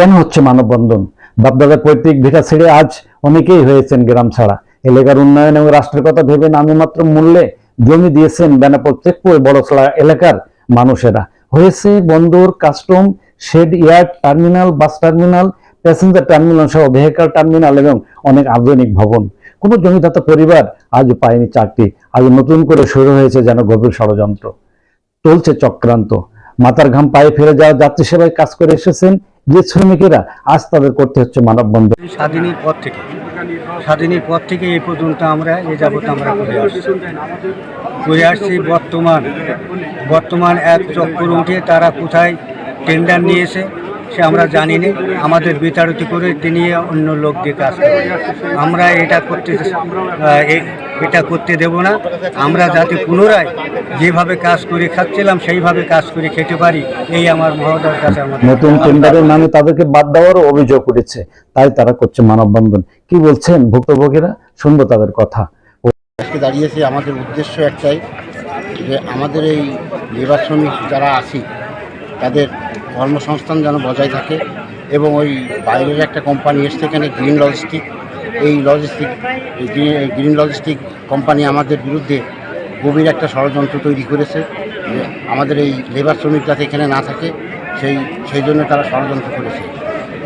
কেন হচ্ছে মানববন্ধন? বাপদাদার পৈতৃক ভিটা ছেড়ে আজ অনেকেই হয়েছেন গ্রাম ছাড়া। এলাকার উন্নয়ন এবং রাষ্ট্রের কথা ভেবে নামমাত্র মূল্যে জমি দিয়েছেন বেনাপোল চেকপুর বড়সলা এলাকার মানুষেরা। হয়েছে বন্দর, custom, shed yard, terminal, bus terminal, passenger terminal সহ ভেহিক্যাল টার্মিনাল এবং অনেক আধুনিক ভবন। কোনো জমিদাতা পরিবার আজ পায়নি চাকরি। আজ নতুন করে শুরু হয়েছে যেন গভীর ষড়যন্ত্র। চলছে চক্রান্ত। মাথার ঘাম পায়ে ফেলে যাওয়া যাত্রী সেবায় কাজ করে এসেছেন যে শ্রমিকেরা আজ তাদের করতে হচ্ছে মানববন্ধন। স্বাধীনের পর থেকে, স্বাধীনের পর থেকে এই পর্যন্ত আমরা এ যাবত আমরা করে আসছি। করে আসছি বর্তমান বর্তমান এক চক্কর উঠে তারা কোথায় টেন্ডার নিয়েছে সে আমরা জানি না আমাদের বিতাড়িত করে তিনি অন্য লোক দিয়ে কাজ করে আমরা এটা করতে এটা করতে দেব না। আমরা যাতে পুনরায় যেভাবে কাজ করে খাচ্ছিলাম সেইভাবে কাজ করে খেতে পারি। এই আমার মহোদয়ের কাছে আমাদের নতুন টেন্ডারের নামে তাদেরকে বাদ দেওয়ারও অভিযোগ উঠেছে। তাই তারা করছে মানববন্ধন। কি বলছেন ভুক্তভোগীরা? শুনব তাদের কথা। আজকে দাঁড়িয়েছে আমাদের উদ্দেশ্য একটাই যে আমাদের এই লেবার শ্রমিক যারা আছি তাদের কর্মসংস্থান যেন বজায় থাকে এবং ওই বাইরের একটা কোম্পানি এসছে এখানে গ্রিন লজিস্টিক এই লজিস্টিক গ্রিন- লজিস্টিক কোম্পানি আমাদের বিরুদ্ধে গভীর একটা ষড়যন্ত্র তৈরি করেছে আমাদের এই লেবার শ্রমিক যাতে এখানে না থাকে, সেই সেই জন্য তারা ষড়যন্ত্র করেছে।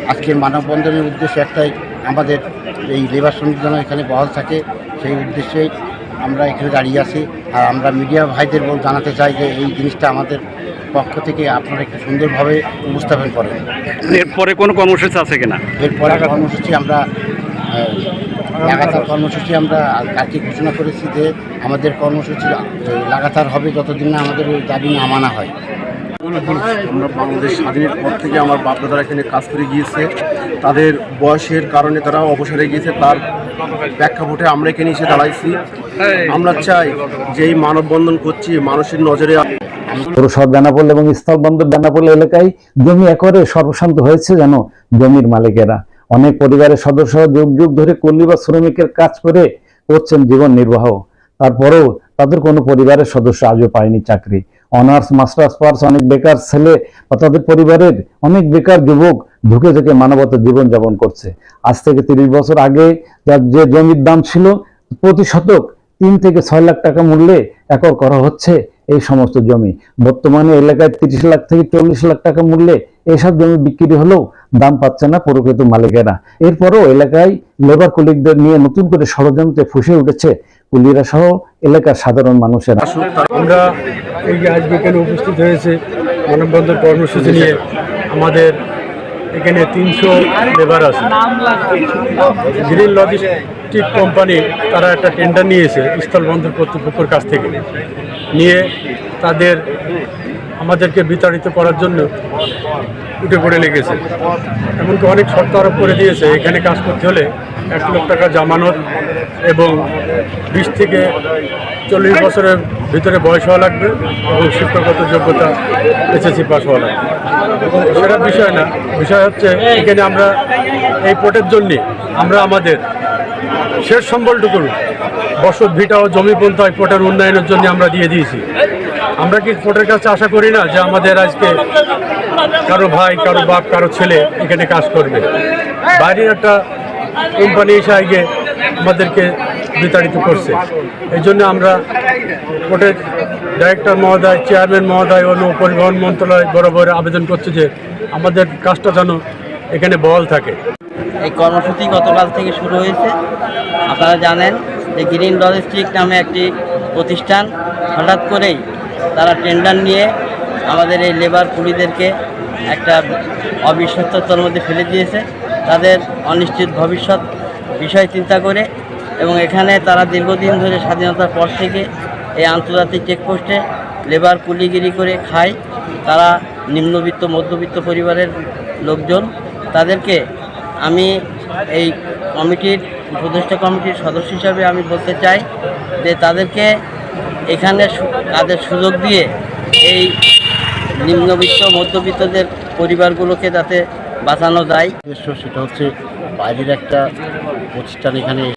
আজকের মানববন্ধনের উদ্দেশ্য একটাই আমাদের এই লেবার শ্রমিক যেন এখানে বহাল থাকে, সেই উদ্দেশ্যেই আমরা এখানে দাঁড়িয়ে আছি। আর আমরা মিডিয়া ভাইদের বল জানাতে চাই যে এই জিনিসটা আমাদের পক্ষ থেকে আপনারা একটু সুন্দরভাবে উপস্থাপন করেন। এরপরে কোনো কর্মসূচি আছে কিনা? এরপরে কর্মসূচি আমরা লাগাতার কর্মসূচি আমরা কালকে ঘোষণা করেছি যে আমাদের কর্মসূচি লাগাতার হবে যতদিন না আমাদের ওই দাবি না মানা হয়। আমরা বাংলাদেশ স্বাধীনের পর থেকে আমার বাপদাদারা এখানে কাজ করে গিয়েছে। তাদের বয়সের কারণে তারা অবসরে গিয়েছে তার প্রেক্ষাপটে আমরা এখানে এসে দাঁড়াইছি। আমরা চাই যে এই মানববন্ধন করছি মানুষের নজরে এবং স্থলবন্দর এলাকায় জমি একরে সর্বশান্ত হয়েছে যেন জমির মালিকেরা। অনেক পরিবারের সদস্য যুগ যুগ ধরে কল্লি বা শ্রমিকের কাজ করে করছেন জীবন নির্বাহ। তারপরেও তাদের কোনো পরিবারের সদস্য আজও পায়নি চাকরি। অনার্স, মাস্টার্স পার্স অনেক বেকার ছেলে বা তাদের পরিবারের অনেক বেকার যুবক ঢুকে থেকে মানবতা জীবন যাপন করছে। আজ থেকে তিরিশ বছর আগে যার যে জমির দাম ছিল প্রতি শতক তিন থেকে ছয় লাখ টাকা মূল্যে একর করা হচ্ছে এই সমস্ত জমি। বর্তমানে এলাকায় তিরিশ লাখ থেকে চল্লিশ লাখ টাকা মূল্যে এইসব জমি বিক্রি হলেও দাম পাচ্ছে না প্রকৃত মালিকেরা। এরপরও এলাকায় লেবার কুলিকদের নিয়ে নতুন করে ষড়যন্ত্রে ফুসে উঠেছে কুলিরা সহ এলাকার সাধারণ মানুষেরা। আমরা এই আজকে এখানে উপস্থিত হয়েছে মানববন্ধন কর্মসূচি নিয়ে আমাদের এখানে তিনশো লেবার আছে। গ্রিন লজিস্টিক কোম্পানি তারা একটা টেন্ডার নিয়েছে, স্থলবন্দর কর্তৃপক্ষের কাছ থেকে। নিয়ে তাদের আমাদেরকে বিতাড়িত করার জন্য উঠে পড়ে লেগেছে। এমনকি অনেক শর্ত আরোপ করে দিয়েছে, এখানে কাজ করতে হলে এক লক্ষ টাকা জামানত এবং বিশ থেকে চল্লিশ বছরের ভিতরে বয়স হওয়া লাগবে এবং শিক্ষাগত যোগ্যতা এসএসসি পাস হওয়া লাগবে। সেটা বিষয় না, বিষয় হচ্ছে এখানে আমরা এই পোর্টের জন্যে আমরা আমাদের শেষ সম্বলটুকু বসত ভিটা ও জমি পন্থায় পোর্টের উন্নয়নের জন্য আমরা দিয়ে দিয়েছি। আমরা কি পোর্টের কাছে আশা করি না যে আমাদের আজকে কারও ভাই, কারও বাপ, কারও ছেলে এখানে কাজ করবে? বাইরের একটা কোম্পানি এসে আগে আমাদেরকে বিতাড়িত করছে। এই জন্য আমরা কোর্টের ডাইরেক্টর মহোদয়, চেয়ারম্যান মহোদয় ও পরিবহন মন্ত্রণালয় বরাবর আবেদন করছে যে আমাদের কাজটা যেন এখানে বল থাকে। এই কর্মসূচি গতকাল থেকে শুরু হয়েছে। আপনারা জানেন যে গ্রিন লজিস্টিক নামে একটি প্রতিষ্ঠান। হঠাৎ করেই তারা টেন্ডার নিয়ে আমাদের এই লেবার কুলিদেরকে একটা অবিশ্বস্ততার মধ্যে ফেলে দিয়েছে। তাদের অনিশ্চিত ভবিষ্যৎ বিষয় চিন্তা করে এবং এখানে তারা দীর্ঘদিন ধরে স্বাধীনতার পর থেকে এই আন্তর্জাতিক চেকপোস্টে লেবার কুলিগিরি করে খায়। তারা নিম্নবিত্ত, মধ্যবিত্ত পরিবারের লোকজন। তাদেরকে আমি এই কমিটির উপদেষ্টা কমিটির সদস্য হিসাবে আমি বলতে চাই যে তাদেরকে এখানে তাদের সুযোগ দিয়ে এই নিম্নবিত্ত, মধ্যবিত্তদের পরিবারগুলোকে যাতে বাঁচানো যায়। সেটা হচ্ছে বাইরের একটা প্রতিষ্ঠান এখানে